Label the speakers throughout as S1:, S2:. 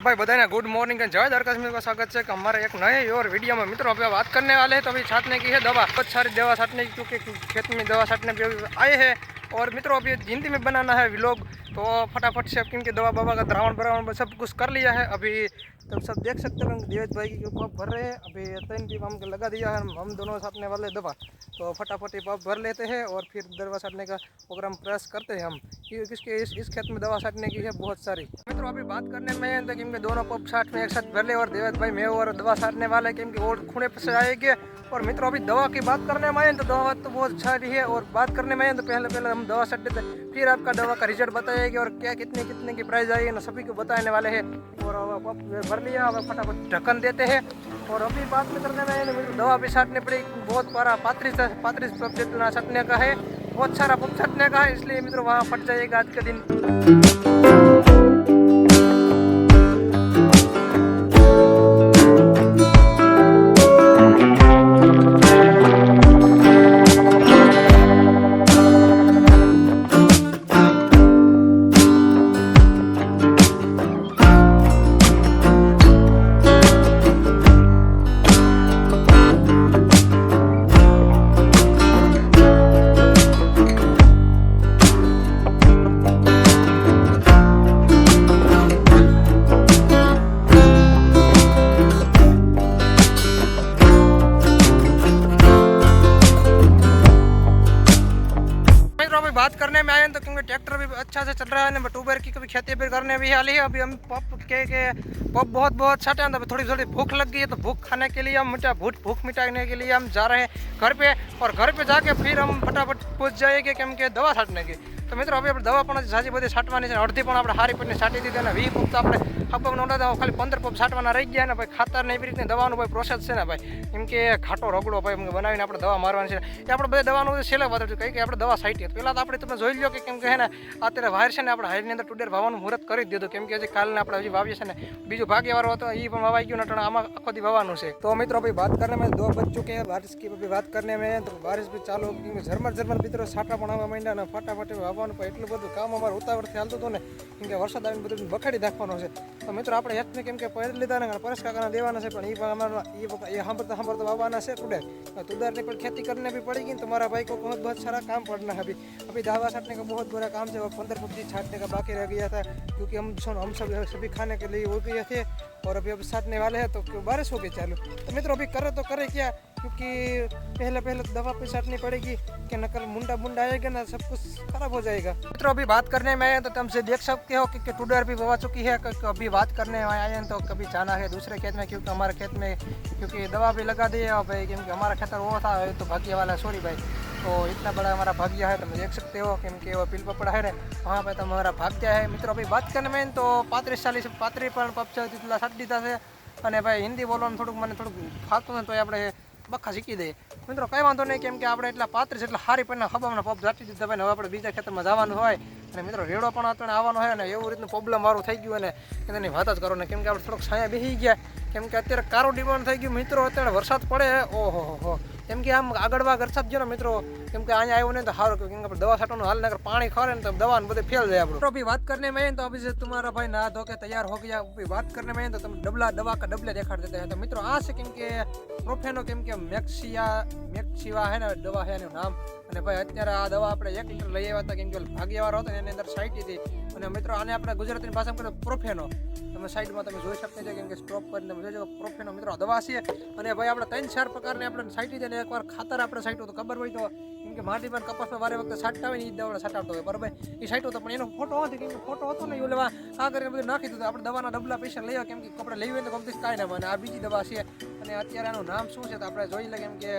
S1: भाई बधाई good morning जय जय कश्मीर का स्वागत है हमारे एक नए और वीडियो में मित्रों अभी बात करने वाले हैं तो अभी छाटने की है दवा बहुत सारी दवा छाटने की क्योंकि खेत में दवा छाटने भी आए हैं और मित्रों अभी हिंदी में बनाना है व्लॉग तो फटाफट से क्योंकि दवा बवा का द्रावण ब्रावण सब कुछ कर लिया है। अभी तुम सब देख सकते हो देवेश भाई की पंप भर रहे हैं। अभी तीन पीप हमको लगा दिया है। हम दोनों छाटने वाले दवा। तो फटाफट ये पंप भर लेते हैं और फिर दवा साटने का प्रोग्राम प्रयास करते हैं हम। कि किसके इस, इस खेत में दवा साटने की है बहुत सारी। मित्रों अभी बात करने में तो क्योंकि दोनों पंप छाट में एक साथ भर ले और देवेश भाई मैं और दवा साटने वाले क्योंकि और खूने पे से आएँगे। और मित्रों अभी दवा की बात करने में आए तो दवा तो बहुत सारी है। और बात करने में आए तो पहले पहले हम दवा देते हैं। फिर आपका दवा का रिज़ल्ट बताएगी और क्या कितने कितने की प्राइस आएगी, ना सभी को बताने वाले हैं। और भर लिया, अब फटाफट ढक्कन देते हैं। और अभी बात में करने में दवा भी छाटनी पड़ेगी। बहुत बड़ा पात्र पैंतीस छटने का है। बहुत सारा पंप छाटने का है, इसलिए मित्रों वहाँ फट जाएगा आज के दिन। करने में आए हैं तो क्योंकि ट्रैक्टर भी अच्छा से चल रहा है, नंबर की कभी खेती भी करने भी हाल ही। अभी हम पप के के पप बहुत बहुत छटे हैं तो थोड़ी थोड़ी भूख लग गई है तो भूख खाने के लिए हम मिटा भूख भूख मिटाने के लिए हम जा रहे हैं घर पे। और घर पे जाके फिर हम फटाफट पहुँच जाएँगे क्योंकि दवा छाटने की તો મિત્રો, હવે આપણે દવા પણ સાજી બધી છાંટવાની છે અડધી પણ આપણે હારી પડીને છાંટી દીધી અને વી પંપ તો આપણે હકમ નોંધા ખાલી પંદર પંપ છાંટવાના રહી ગયા ને ભાઈ, ખાતર ને એવી રીતે દવાનું ભાઈ પ્રોસેસ છે ને ભાઈ. એમ કે ઘાટો રગડો ભાઈ બનાવીને આપણે દવા મારવાની છે. એ આપણે બધા દવાનું છેલ્લે વધારે કહીએ કે આપણે દવા સાઈટી પહેલાં તો આપણે તમે જોઈ લો કે કેમ કે ને, અત્યારે વાયર છે ને, આપણે હાઈરની અંદર ટુડેર વાવવાનું મુહૂર્ત કરી જ દીધું. કેમ કે હજી કાલને આપણે હજી વાવીએ છે ને, બીજું ભાગ્યવાળો હતો એ પણ વાવાઈ ગયું ને પણ આમાં આખો દી વાવવાનું છે. તો મિત્રો, ભાઈ વાત કરીને મેં દો બચ કે બારિશ કી વાત કરીને મેં, તો બારિશ બી ચાલુ. ઝરમર ઝરમર મિત્રો સાટા પણ આવવા માંડ્યા અને ફટાફટ વાવવાનું પણ એટલું બધું કામ અમારે ઉતાવળથી હાલતું હતું ને કેમ કે વરસાદ આવીને બધું બખાડી નાખવાનો છે તો મિત્રો આપણે હેતને કેમ કે પહેરી લીધા ને પરેશ કાકાના દેવાના છે પણ એ પણ અમારા એ વખત- એ સાંભળતા સાંભળતા વાવવાના છે ટુડે तुदार ने पर खेती करने भी पड़ेगी तो तुम्हारा भाई को बहुत बहुत सारा काम पड़ना है अभी अभी दवा छाटने का बहुत बड़ा काम है वो पंद्रह पच्चीस छाटने का बाकी रह गया था क्योंकि हम सुनो हम सब सभी खाने के लिए हो गए थे और अभी अब छाटने वाले हैं तो क्यों बारिश हो गई चालू? तो मित्रों अभी करे तो करे क्या क्योंकि पहले पहले तो दवा पे साटनी पड़ेगी कि नकल मुंडा मुंडा आएगा ना सब कुछ खराब हो जाएगा। मित्रों अभी बात करने में आए तो तुमसे देख सकते हो कि, टुडर भी बवा चुकी है अभी बात करने में आए हैं तो कभी जाना है दूसरे खेत में क्योंकि हमारे खेत में क्योंकि दवा भी लगा दी है भाई क्योंकि हमारा खेतर वो था तो भाग्य वाला सॉरी भाई। तो इतना बड़ा हमारा भाग्य है तुम देख सकते हो क्योंकि वो पील पपड़ा है ना वहाँ पे तो हमारा भाग्य है मित्रों अभी बात करने में तो પાંત્રીસ ચાલીસ પાંત્રીસ પણ પપ છે તેટલા સાટી દીધા છે અને ભાઈ હિન્દી બોલવાનું થોડુંક મને થોડુંક ફાવતું ને તો આપણે બખા શીખી દઈએ મિત્રો કંઈ વાંધો નહીં કેમ કે આપણે એટલા પાંત્રીસ એટલે હારી પણ હબામાં પપ ઝાટી દીધા ભાઈ ને હવે આપણે બીજા ખેતરમાં જવાનું હોય અને મિત્રો રેડો પણ આપણે આવવાનો હોય ને એવું રીતનું પ્રોબ્લેમ વાળું થઈ ગયું અને કે તેની વાત જ કરો ને કેમ કે આપણે થોડોક છાયા બેસી ગયા કેમ કે અત્યારે કારો ડિમાન્ડ થઈ ગયું મિત્રો અત્યારે વરસાદ પડે ઓહો હો હો કેમ કે આમ આગળવા વરસાદ જો મિત્રો, કેમ કે અહીંયા આવ્યો નહીં તો સારું કેમ કે દવા છાંટવાનું હાલ નગર પાણી ખરે ને તો દવા બધે ફેલ જાય આપણું. ભાઈ વાત કરીને મેં તો અભી તમારા ભાઈ ના ધોકે તૈયાર હો ગયા વાત કરીને મેં તો તમે ડબલા દવા કા ડબલે દેખાડ દેતા તો મિત્રો, આ છે કેમ કે પ્રોફેનો કેમ કે મેક્સિયા, મેક્સિવા હે ને, દવા હે એનું નામ. અને ભાઈ, અત્યારે આ દવા આપણે એક લીટર લઈ આવ્યા હતા, કેમ કે ભાગ્યવાર હતો એની અંદર સાઈટી હતી. અને મિત્રો, આને આપણે ગુજરાતીની ભાષામાં પ્રોફેનો તમે સાઈડમાં તમે જોઈ શકતા છો કેમ કે સ્ટોપ કરીને તમે જોજો પ્રોફેનો મિત્રો દવા છે. અને ભાઈ આપણે ત્રણ ચાર પ્રકારની આપણે સાઈટી છે ને એકવાર ખાતર આપણે સાઈટો તો ખબર હોય તો, કેમ કે માટી પણ કપાસમાં વારે વખતે છાંટતા હોય ને એ દવાને છાંટાવતો હોય. બરાબર? એ સાઈટો તો પણ એનો ફોટો હતો કેમ કે ફોટો હતો ને એ લેવા આ કરીને બધું નાખી દીધું. આપણે દવાના ડબલા પૈસા લઈ કેમ કે કપડે લેવી હોય તો કંપની કાંઈ ના મને આ બીજી દવા છે. અને અત્યારે આનું નામ શું છે તો આપણે જોઈ લઈએ, કેમ કે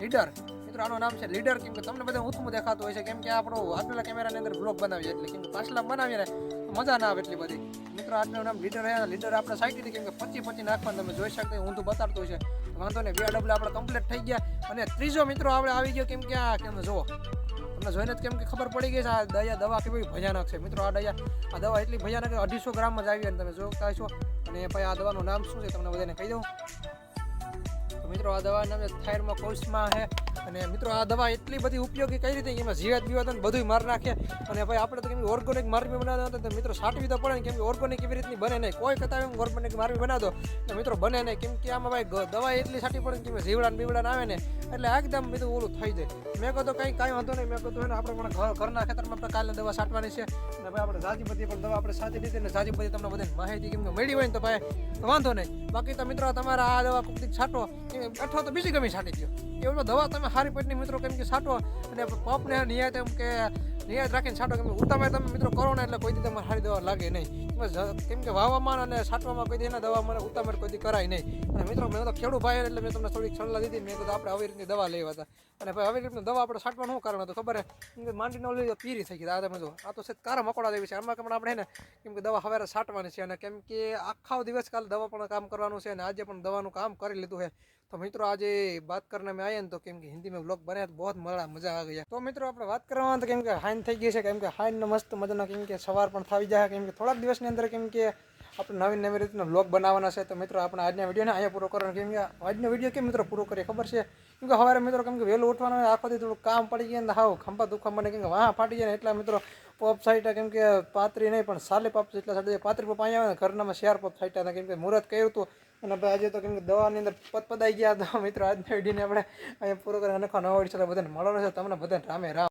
S1: લીડર મિત્રો, આનું નામ છે લીડર કેમ કે તમને બધા ઊંચું દેખાતું હોય છે, કેમ કે આપણો આગલા કેમેરાની અંદર બ્લોક બનાવીએ એટલે કેમ કે પાછલા બનાવીએ ને મજા ના આવે એટલી બધી. મિત્રો, આજનું નામ લીડર રહ્યા લીડર આપણે સાઈડ હતી કેમ કે પચી પચી નાખવાનું તમે જોઈ શકતા ઊંધું બતાડતું છે. વાંધો નહીં બે ડબલા આપણે કમ્પ્લીટ થઈ ગયા. અને ત્રીજો મિત્રો આપણે આવી ગયો કેમ કે આ કેમ જુઓ. તમને જોઈને જ કેમ કે ખબર પડી ગઈ છે, આ દયા દવા કેવી ભયાનક છે. મિત્રો, આ દયા, આ દવા એટલી ભયાનક અઢીસો ગ્રામમાં જ આવી અને તમે જોતા છો અને ભાઈ, આ દવાનું નામ શું છે? તમને બધાને કહી દઉં. મિત્રો, આ દવાનું નામ છે થાયરમાં કોર્સમાં છે. અને મિત્રો આ દવા એટલી બધી ઉપયોગી કઈ રીતે એમાં જીવાત બીવાત બધું મારી નાખે. અને ભાઈ આપણે તો કેમ ઓર્ગોનિક મારવી બનાવતા હતા, તો મિત્રો સાટવી તો પડે ને કેમ ઓર્ગોનિક એવી રીતની બને નહીં. કોઈ કતા એમ ઓર્ગોનિક મારવી બનાવતો, તો મિત્રો બને નહીં. કેમ કે આમાં ભાઈ દવા એટલી સાટી પડે ને કે જીવડા ને બીવડા આવે ને, એટલે એકદમ બધું ઓલું થઈ જાય. મેં કહો તો કંઈ કાંઈ વાંધો નહીં. મેં કહ્યું એને આપણે પણ ઘર ઘરના ખેતરમાં આપણે કાલે દવા છાંટવાની છે. અને ભાઈ આપણે જાજીપતિ પણ દવા આપણે સાચી લીધી ને જાજીપતિ તમને બધાને માહિતી કેમ કે મળી હોય ને તો ભાઈ વાંધો નહીં. બાકી તો મિત્રો તમારા આ દવા કોઈક છાંટો. અથવા તો બીજી ગમે છાંટી દો એમાં દવા તમે સારી પેટની મિત્રો કેમ કે સાટો અને પપને નિયત એમ કે યાદ રાખીને છાંટો કેમ ઉતાવળ તમે મિત્રો કરો ને એટલે કોઈથી તમારે સારી દવા લાગે નહીં. કેમ કે વાવામાં અને છાંટવામાં કોઈ એના દવા મને ઉતાવળ કોઈથી કરાય નહીં. અને મિત્રો, મેં તો ખેડૂત ભાઈ એટલે મેં તમને થોડીક સલાહ દીધી, મેં કીધું આપણે આવી રીતની દવા લેવા હતા. અને ભાઈ, આવી રીતની દવા આપણે છાંટવાનું શું કારણ હતું ખબર હે? માંડીને ઓલી પીરી થઈ ગઈ. આ તમે આ તો છે કારણ મકોડા દેવી છે. આમાં પણ આપણે ને, કેમ કે દવા સવારે છાંટવાની છે અને કેમ કે આખા દિવસ કાલે દવા પણ કામ કરવાનું છે અને આજે પણ દવાનું કામ કરી લીધું છે. તો મિત્રો, આજે વાત કરીને મેં આવ્યા ને તો કેમ કે હિન્દીમાં બ્લોગ બન્યા તો બહુ મજા આ ગયા. તો મિત્રો, આપણે વાત કરવાના તો કેમ કે હાઈન થઈ ગઈ છે કેમ કે હાઈન મસ્ત મજાનો કેમ કે સવાર પણ થઈ જાય કેમ કે થોડાક દિવસની અંદર કેમ કે આપણે નવી નવી રીતના બ્લોગ બનાવવાના છે તો મિત્રો આપણે આજના વિડીયોને અહીંયા પૂરો કરવાનો કેમ કે આજનો વીડિયો કેમ મિત્રો પૂરો કરીએ ખબર છે કેમ કે સવારે મિત્રો કેમ કે વહેલું ઉઠવાનું હોય, આખો દી થોડું કામ પડી ગયા ને હાવ ખંભા દુખવા મને કેમ કે વાહ ફાટી જાય ને એટલા મિત્રો પપ સાઈટ કેમ કે પાત્રી નહીં પણ સાલે પપ જેટલા સાઈડ પાત્રી પપ અહીંયા આવે ને ઘરનામાં શેર પપ સાઈટ હતા કેમ કે મુહૂર્ત કર્યું હતું અને ભાઈ આજે તો કેમ કે દવાની અંદર પદ પદાઈ ગયા તો મિત્રો આજના વિડીયોને આપણે અહીંયા પૂરો કરી નાખવા નવા વીડિયો બધાને મળવાનો છે તમને બધાને રામે રામ